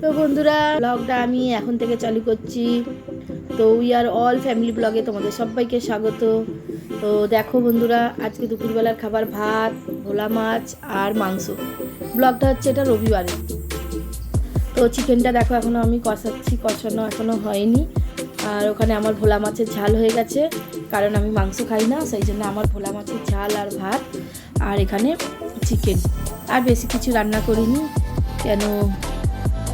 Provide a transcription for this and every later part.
তো বন্ধুরা ব্লগটা আমি এখন থেকে চালু করছি। তো উই আর অল ফ্যামিলি ব্লগে তোমাদের সবাইকে স্বাগত। তো দেখো বন্ধুরা, আজকে দুপুরবেলার খাবার ভাত, ভোলা মাছ আর মাংস। ব্লগটা হচ্ছে এটা রবিবারে। তো চিকেনটা দেখো এখনও আমি কষাচ্ছি, কষানো এখনও হয়নি। আর ওখানে আমার ভোলা মাছের ঝাল হয়ে গেছে, কারণ আমি মাংস খাই না, সেই জন্য আমার ভোলা মাছের ঝাল আর ভাত, আর এখানে চিকেন আর বেশি কিছু রান্না করিনি। কেন?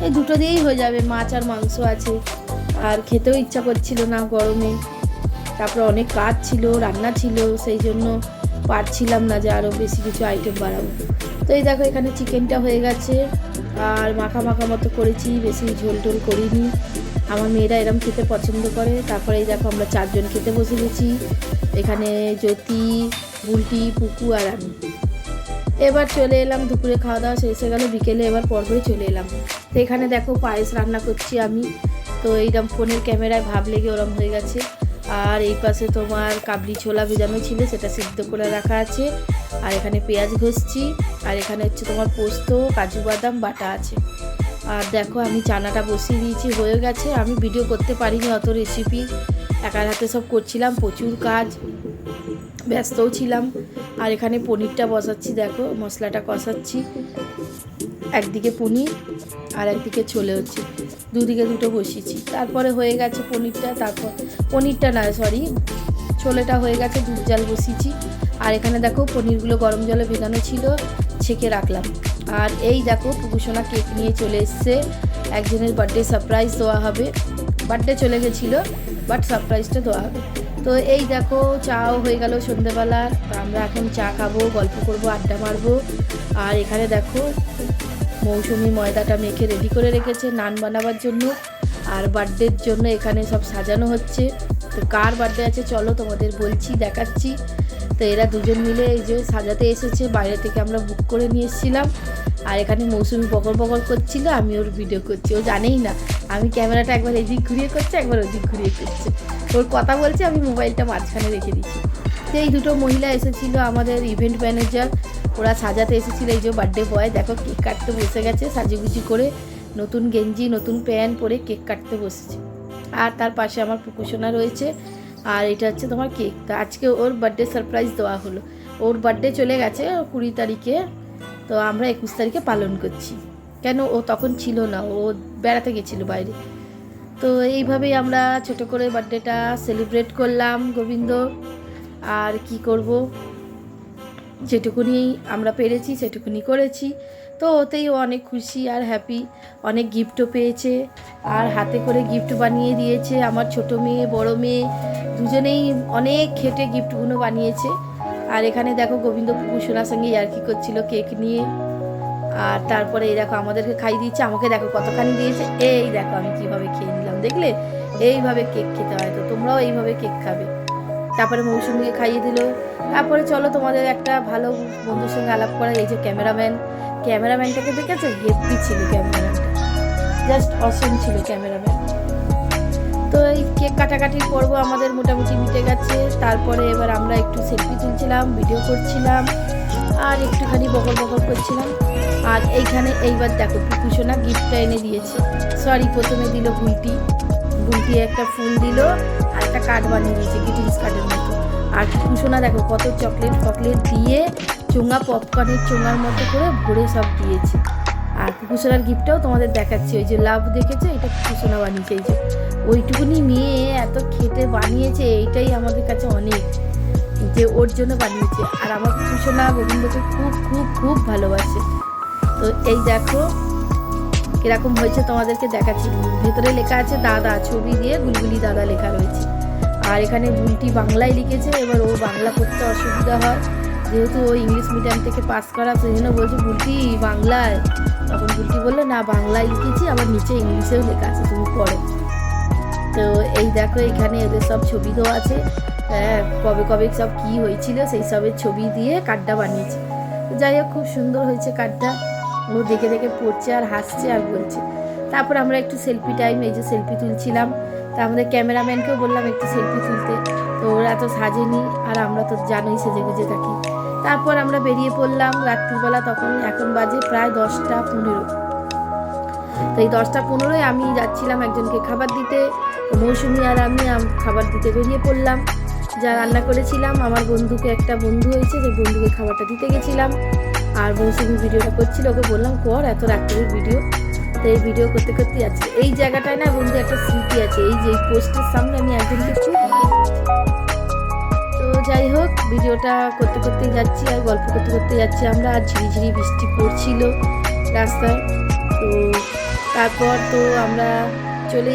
এই দুটো দিয়েই হয়ে যাবে, মাছ আর মাংস আছে। আর খেতেও ইচ্ছা করছিল না গরমে। তারপরে অনেক কাজ ছিল, রান্না ছিল, সেই জন্য পারছিলাম না যে আরও বেশি কিছু আইটেম বাড়াবো। তো এই দেখো, এখানে চিকেনটা হয়ে গেছে। আর মাখা মাখা মতো করেছি, বেশি ঝোল টোল করিনি। আমার মেয়েরা এরম খেতে পছন্দ করে। তারপরে এই দেখো, আমরা চারজন খেতে বসে গেছি। এখানে জ্যোতি, বুলটি, পুকু আর আমি। এবার চলে এলাম, দুপুরে খাওয়া দাওয়া শেষ হয়ে গেল, বিকেলে এবার পরপরই চলে এলাম। তো এখানে দেখো পায়েস রান্না করছি আমি। তো এইরকম ফোনের ক্যামেরায় ভাব লেগে ওরম হয়ে গেছে। আর এই পাশে তোমার কাবলি ছোলা ভেজানো ছিল, সেটা সিদ্ধ করে রাখা আছে। আর এখানে পেঁয়াজ ঘষছি। আর এখানে হচ্ছে তোমার পোস্ত, কাজু বাদাম, বাটা আছে। আর দেখো আমি চানাটা বসিয়ে দিয়েছি, হয়ে গেছে। আমি ভিডিও করতে পারিনি অত রেসিপি একার হাতে সব করছিলাম, প্রচুর কাজ। ব্যস্তও ছিলাম। আর এখানে পনিরটা বসাচ্ছি, দেখো, মশলাটা কষাচ্ছি। একদিকে পনির আর একদিকে ছোলে হচ্ছে। দুদিকে দুটো বসিয়েছি। তারপরে হয়ে গেছে পনিরটা, তারপর, পনিরটা না সরি ছোলেটা হয়ে গেছে, দুধ জাল বসিয়েছি। আর এখানে দেখো, পনিরগুলো গরম জলে ভেজানো ছিল, ছেঁকে রাখলাম। আর এই দেখো পুকুসোনা কেক নিয়ে চলে এসছে। একজনের বার্থডে সারপ্রাইজ দেওয়া হবে। বার্থডে চলে গেছিল বাট সারপ্রাইজটা দেওয়া হবে। তো এই দেখো, চাও হয়ে গেল সন্ধেবেলা তো আমরা এখন চা খাব, গল্প করব, আড্ডা মারবো। আর এখানে দেখো, মৌসুমি ময়দাটা মেখে রেডি করে রেখেছে নান বানাবার জন্য। আর বার্থডের জন্য এখানে সব সাজানো হচ্ছে। তো কার বার্থডে আছে চলো তোমাদের বলছি, দেখাচ্ছি। তো এরা দুজন মিলে এই যে সাজাতে এসেছে, বাইরে থেকে আমরা বুক করে নিয়ে এসেছিলাম। আর এখানে মৌসুমি বকর বকর করছিল, আমি ওর ভিডিও করছি। ও জানেই না, আমি ক্যামেরাটা একবার এদিক ঘুরিয়ে করছি, একবার ওদিক ঘুরিয়ে করছে। ওর কথা বলছে, আমি মোবাইলটা মাঝখানে রেখে দিচ্ছি। তো এই দুটো মহিলা এসেছিল আমাদের ইভেন্ট ম্যানেজার ওরা সাজাতে এসেছিল এই যে বার্থডে বয় দেখো কেক কাটতে বসে গেছে, সাজুগুজি করে নতুন গেঞ্জি, নতুন প্যান্ট পরে কেক কাটতে বসেছে। আর তার পাশে আমার পুকুসোনা রয়েছে, আর এটা হচ্ছে তোমার কেক আজকে ওর বার্থডে সারপ্রাইজ দেওয়া হলো। ওর বার্থডে চলে গেছে কুড়ি তারিখে। তো আমরা একুশ তারিখে পালন করছি। কেন? ও তখন ছিল না, ও বেড়াতে গেছিল বাইরে। তো এইভাবেই আমরা ছোট করে বার্থডেটা সেলিব্রেট করলাম গোবিন্দ। আর কি করব? যেটুকুনি আমরা পেরেছি, সেটুকুনি করেছি। তো ওতেই অনেক খুশি আর হ্যাপি অনেক গিফটও পেয়েছে। আর হাতে করে গিফট বানিয়ে দিয়েছে। আমার ছোট মেয়ে, বড় মেয়ে, দুজনেই অনেক খেটে গিফটগুলো বানিয়েছে। আর এখানে দেখো গোবিন্দ কুসোনার সঙ্গে ইয়ার্কি করছিল কেক নিয়ে। আর তারপরে এই দেখো আমাদেরকে খাইয়ে দিচ্ছে, আমাকে দেখো কতখানি দিয়েছে। এই দেখো আমি কীভাবে খেয়ে নিলাম, দেখলে? এইভাবে কেক খেতে হয় তো, তোমরাও এইভাবে কেক খাবে। তারপরে মৌসুমিকে খাইয়ে দিল। তারপরে চলো তোমাদের একটা ভালো বন্ধুর সঙ্গে আলাপ করা এই যে ক্যামেরাম্যান। ক্যামেরাম্যানটাকে দেখেছ? হেপি ছিল ক্যামেরাম্যানটা। জাস্ট অসম ছিল ক্যামেরাম্যান। তো এই কেক কাটাকাটির পর্ব আমাদের মোটামুটি মিটে গেছে। তারপরে এবার আমরা একটু সেলফি তুলছিলাম, ভিডিও করছিলাম, আর একটুখানি বকর বকর করছিলাম। আর এইখানে এইবার দেখো পুকুসোনা গিফটটা এনে দিয়েছে। সরি প্রথমে দিল গুলটি। গুলটি একটা ফুল দিল আর একটা কার্ড বানিয়ে দিয়েছে গ্রিটিংস কার্ডের মতো। আর পুকুসোনা দেখো, কত চকলেট ফকলেট দিয়ে চোঙা পপকর্নের চোঙার মতো করে ভরে সব দিয়েছে। আর পুকুসোনার গিফটটাও তোমাদের দেখাচ্ছি। ওই যে লাভ দেখেছে, এটা পুকুসোনা বানিয়েছে। এই যে ওইটুকুনি মেয়ে এত খেতে বানিয়েছে, এইটাই আমাদের কাছে অনেক যে ওর জন্য বানিয়েছে। আর আমার পুকুসোনা গোবিন্দকে খুব খুব খুব ভালোবাসে। তো এই দেখো, কীরকম হয়েছে তোমাদেরকে দেখাচ্ছি। ভেতরে লেখা আছে, দাদা ছবি দিয়ে গুলগুলি দাদা লেখা রয়েছে। আর এখানে বুলটি বাংলায় লিখেছে, এবার ও বাংলা পড়তে অসুবিধা হয়। যেহেতু ও ইংলিশ মিডিয়াম থেকে পাস করা, সেই জন্য বলছে বুলটি বাংলায়। তখন বুলটি বলল, না, বাংলায় লিখেছি, আবার নিচে ইংলিশেও লেখা আছে, তুমি পড়ো। তো এই দেখো এখানে এদের সব ছবি দেওয়া আছে। হ্যাঁ, কবে কবে সব কি হয়েছিল সেই সবের ছবি দিয়ে কার্ডটা বানিয়েছে। যাই হোক খুব সুন্দর হয়েছে কার্ডটা ও দেখে দেখে পড়ছে আর হাসছে আর বলছে। তারপর আমরা একটু সেলফি টাইম এই যে সেলফি তুলছিলাম। তা আমাদের ক্যামেরাম্যানকেও বললাম একটু সেলফি তুলতে। তো ওরা তো সাজেনি আর আমরা তো জানোই সেজে গুজে থাকি। তারপর আমরা বেরিয়ে পড়লাম রাত্রিবেলা তখন এখন বাজে প্রায় দশটা পনেরো। তো এই দশটা পনেরোয় আমি যাচ্ছিলাম একজনকে খাবার দিতে। মৌসুমি আর আমি খাবার দিতে বেরিয়ে পড়লাম। যা রান্না করেছিলাম, আমার বন্ধুকে একটা বন্ধু হয়েছে যে বন্ধুকে খাবারটা দিতে গেছিলাম। আর মৌসুমি ভিডিওটা করছিল, ওকে বললাম, কর, এত রাত্রের ভিডিও। তো এই ভিডিও করতে করতে যাচ্ছে এই জায়গাটায় না বন্ধু, একটা স্মৃতি আছে। এই যে এই পোস্টের সামনে আমি একজনকে খুব তো যাই হোক, ভিডিওটা করতে করতে যাচ্ছি আর গল্প করতে করতে যাচ্ছি। আমরা আর ঝিরিঝিরি বৃষ্টি পড়ছিল রাস্তায়। তো তারপর তো আমরা চলে